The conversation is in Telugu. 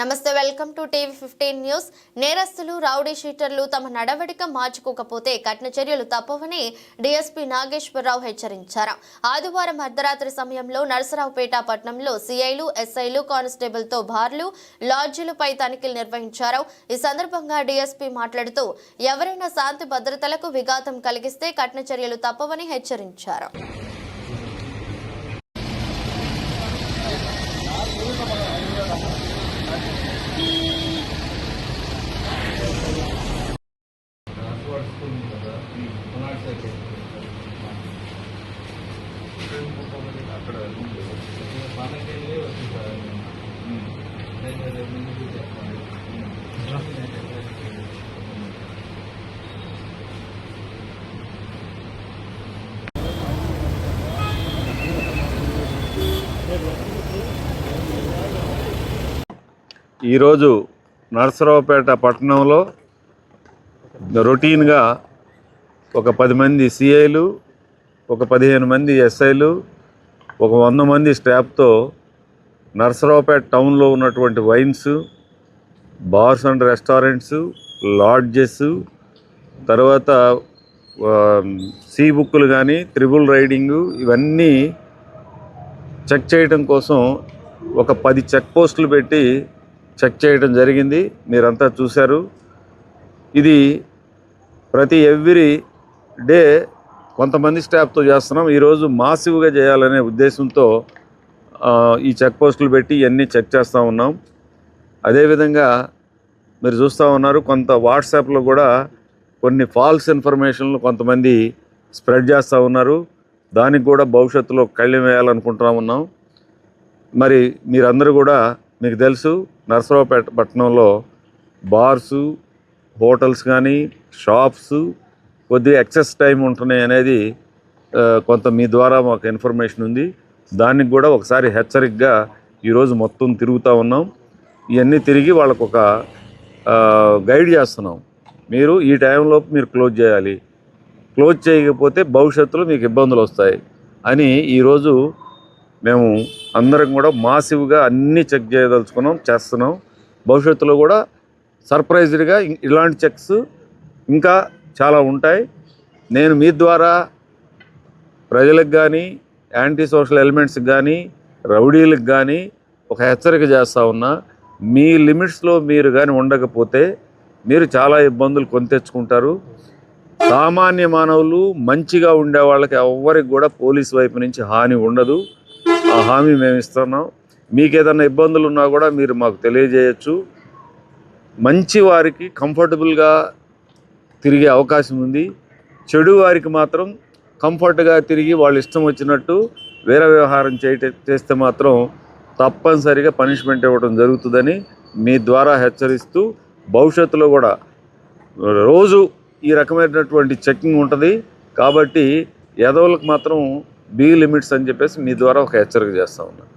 నమస్తే welcome to TV fifteen news. నేరస్తులు రౌడీ షీటర్లు తమ నడవడిక మార్చుకోకపోతే కఠిన చర్యలు తప్పవని డీఎస్పీ నాగేశ్వరరావు హెచ్చరించారు. ఆదివారం అర్ధరాత్రి సమయంలో నరసరావుపేట పట్టణంలో సిఐలు ఎస్ఐలు కానిస్టేబుల్తో బార్లు లాడ్జీలపై తనిఖీలు నిర్వహించారు. ఈ సందర్భంగా డీఎస్పీ మాట్లాడుతూ ఎవరైనా శాంతి భద్రతలకు విఘాతం కలిగిస్తే కఠిన చర్యలు తప్పవని హెచ్చరించారు. అక్కడ ఈరోజు నరసరావుపేట పట్టణంలో రొటీన్గా ఒక పది మంది సిఐలు ఒక పదిహేను మంది ఎస్ఐలు ఒక వంద మంది స్టాఫ్తో నర్సరావుపేట టౌన్లో ఉన్నటువంటి wines bars and restaurants lodges తర్వాత సీ బుక్కులు కానీ త్రిబుల్ రైడింగు ఇవన్నీ చెక్ చేయడం కోసం ఒక పది చెక్ పోస్టులు పెట్టి చెక్ చేయడం జరిగింది. మీరంతా చూశారు. ఇది ప్రతి ఎవ్రీ డే కొంతమంది స్టాఫ్తో చేస్తున్నాం. ఈరోజు మాసివ్గా చేయాలనే ఉద్దేశంతో ఈ చెక్ పోస్టులు పెట్టి ఇవన్నీ చెక్ చేస్తూ ఉన్నాం. అదేవిధంగా మీరు చూస్తూ ఉన్నారు కొంత వాట్సాప్లో కూడా కొన్ని ఫాల్స్ ఇన్ఫర్మేషన్లు కొంతమంది స్ప్రెడ్ చేస్తూ ఉన్నారు. దానికి కూడా భవిష్యత్తులో కళ్ళెం వేయాలనుకుంటున్నా ఉన్నాం. మరి మీరందరూ కూడా మీకు తెలుసు నరసరావుపేట పట్టణంలో బార్సు హోటల్స్ కానీ షాప్స్ కొద్దిగా ఎక్సెస్ టైం ఉంటున్నాయి అనేది కొంత మీ ద్వారా మాకు ఇన్ఫర్మేషన్ ఉంది. దానికి కూడా ఒకసారి హెచ్చరికగా ఈరోజు మొత్తం తిరుగుతూ ఉన్నాం. ఇవన్నీ తిరిగి వాళ్ళకు ఒక గైడ్ చేస్తున్నాం. మీరు ఈ టైంలో మీరు క్లోజ్ చేయాలి. క్లోజ్ చేయకపోతే భవిష్యత్తులో మీకు ఇబ్బందులు వస్తాయి అని ఈరోజు మేము అందరం కూడా మాసివ్గా అన్నీ చెక్ చేయదలుచుకున్నాం చేస్తున్నాం. భవిష్యత్తులో కూడా సర్ప్రైజ్డ్గా ఇలాంటి చెక్స్ ఇంకా చాలా ఉంటాయి. నేను మీ ద్వారా ప్రజలకు కానీ యాంటీ సోషల్ ఎలిమెంట్స్కి కానీ రౌడీలకు కానీ ఒక హెచ్చరిక చేస్తూ ఉన్నా మీ లిమిట్స్లో మీరు కానీ ఉండకపోతే మీరు చాలా ఇబ్బందులు కొని తెచ్చుకుంటారు. సామాన్య మానవులు మంచిగా ఉండే వాళ్ళకి ఎవ్వరికి కూడా పోలీస్ వైపు నుంచి హాని ఉండదు. ఆ హామీ మేము ఇస్తున్నాం. మీకు ఏదైనా ఇబ్బందులు ఉన్నా కూడా మీరు మాకు తెలియజేయచ్చు. మంచి వారికి కంఫర్టబుల్గా తిరిగే అవకాశం ఉంది. చెడు వారికి మాత్రం కంఫర్ట్గా తిరిగి వాళ్ళు ఇష్టం వచ్చినట్టు వేరే వ్యవహారం చేయట చేస్తే మాత్రం తప్పనిసరిగా పనిష్మెంట్ ఇవ్వడం జరుగుతుందని మీ ద్వారా హెచ్చరిస్తూ భవిష్యత్తులో కూడా రోజు ఈ రకమైనటువంటి చెకింగ్ ఉంటుంది. కాబట్టి ఎదవులకు మాత్రం బీ లిమిట్స్ అని చెప్పేసి మీ ద్వారా ఒక హెచ్చరిక చేస్తా ఉన్నాను